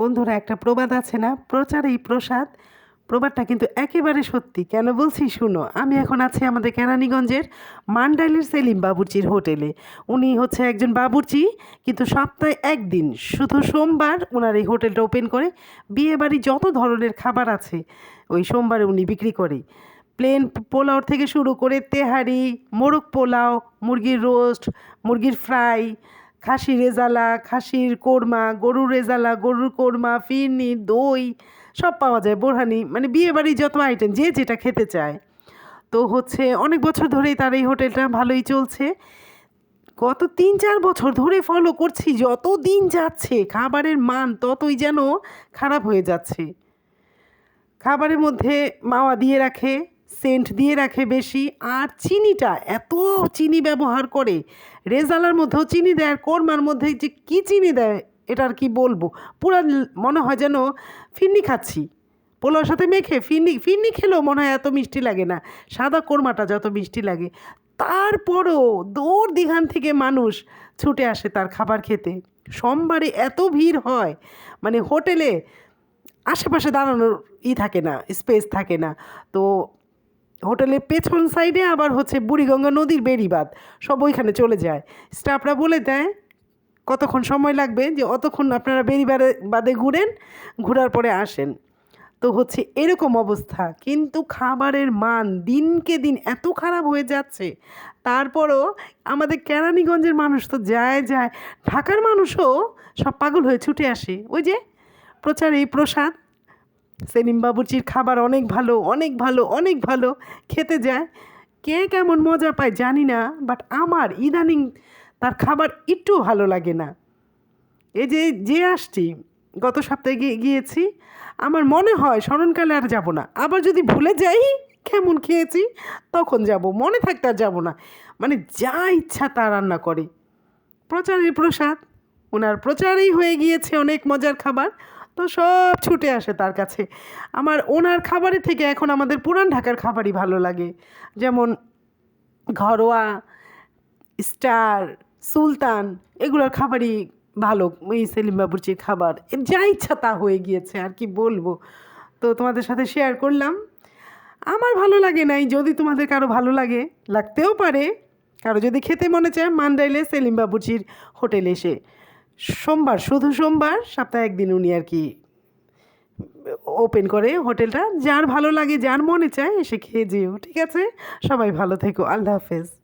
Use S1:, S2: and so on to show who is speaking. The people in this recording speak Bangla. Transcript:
S1: বন্ধুরা, একটা প্রবাদ আছে না? প্রচারেই প্রসাদ। প্রবাদটা কিন্তু একেবারে সত্যি। কেন বলছি? শুনো, আমি এখন আছি আমাদের কেরানীগঞ্জের মান্ডাইলের সেলিম বাবুর্চির হোটেলে। উনি হচ্ছে একজন বাবুর্চি, কিন্তু সপ্তাহে একদিন, শুধু সোমবার ওনার এই হোটেলটা ওপেন করে। বিয়ে বাড়ি যত ধরনের খাবার আছে, ওই সোমবারে উনি বিক্রি করে। প্লেন পোলাও থেকে শুরু করে তেহারি, মোরগ পোলাও, মুরগির রোস্ট মুরগির ফ্রাই খাসি রেজালা, খাসির কোরমা, গরুর রেজালা, গরুর কোরমা, ফিরনি, দই, সব পাওয়া যায়, বোরহানি মানে বিয়ে বাড়ি যত আইটেম যে যেটা খেতে চায়। তো হচ্ছে অনেক বছর ধরেই তার এই হোটেলটা ভালোই চলছে। গত তিন চার বছর ধরে ফলো করছি, যত দিন যাচ্ছে, খাবারের মান ততই যেন খারাপ হয়ে যাচ্ছে। খাবারের মধ্যে মাওয়া দিয়ে রাখে সেন্ট দিয়ে রাখে বেশি। আর চিনিটা, এত চিনি ব্যবহার করে, রেজালার মধ্যেও চিনি দেয়, আর কোরমার মধ্যে যে কী চিনি দেয়, এটা আর কি বলব? পুরা মনে হয় যেন ফিরনি খাচ্ছি। পোলাওর সাথে মেখে ফিরনি ফিরনি খেলেও মনে হয় এত মিষ্টি লাগে না। সাদা কোরমাটা যত মিষ্টি লাগে। তারপরও দূর দিঘান থেকে মানুষ ছুটে আসে তার খাবার খেতে। সোমবারে এত ভিড় হয় মানে হোটেলে আশেপাশে দাঁড়ানোর ই থাকে না, স্পেস থাকে না। তো হোটেলের পেছন সাইডে আবার হচ্ছে বুড়িগঙ্গা নদীর বেড়িবাঁধ। সব ওইখানে চলে যায়। স্টাফরা বলে দেয়, কতক্ষণ সময় লাগবে যে অতক্ষণ আপনারা বেড়িবাঁধে বাদে ঘুরেন, ঘোরার পরে আসেন। তো হচ্ছে এরকম অবস্থা। কিন্তু খাবারের মান দিনকে দিন এত খারাপ হয়ে যাচ্ছে। তারপরও আমাদের কেরানীগঞ্জের মানুষ তো যায় যায়। ঢাকার মানুষও সব পাগল হয়ে ছুটে আসে। ওই যে প্রচার এই প্রসাদ। সেলিম বাবুর্চির খাবার অনেক ভালো অনেক ভালো অনেক ভালো খেতে যায়। কে কেমন মজা পায় জানি না বাট আমার ইদানিং তার খাবার একটু ভালো লাগে না। এই যে যে আসছি, গত সপ্তাহে গিয়ে, গিয়েছি, আমার মনে হয় স্মরণকালে আর যাব না। আবার যদি ভুলে যাই কেমন খেয়েছি, তখন যাব। মনে থাকতে আর যাব না। মানে যা ইচ্ছা তা রান্না করে। প্রচারের প্রসাদ ওনার প্রচারেই হয়ে গিয়েছে অনেক মজার খাবার। তো সব ছুটে আসে তার কাছে। আমার ওনার খাবারের থেকে এখন আমাদের পুরান ঢাকার খাবারই ভালো লাগে। যেমন ঘরোয়া, স্টার, সুলতান, এগুলোর খাবারই ভালো। এই সেলিম বাবুর্চির খাবার। যা ইচ্ছা তা হয়ে গিয়েছে, আর কি বলব? তো তোমাদের সাথে শেয়ার করলাম। আমার ভালো লাগে নাই, যদি তোমাদের কারও ভালো লাগে, লাগতেও পারে। কারও যদি খেতে মনে চায় মান্ডাইলে সেলিম বাবুর্চির হোটেলে এসে সোমবার, শুধু সোমবার, সপ্তাহে একদিন উনি আর কি ওপেন করে হোটেলটা। যার ভালো লাগে, যার মনে চায়, এসে খেয়ে যেও, ঠিক আছে? সবাই ভালো থেকো, আল্লাহ হাফেজ।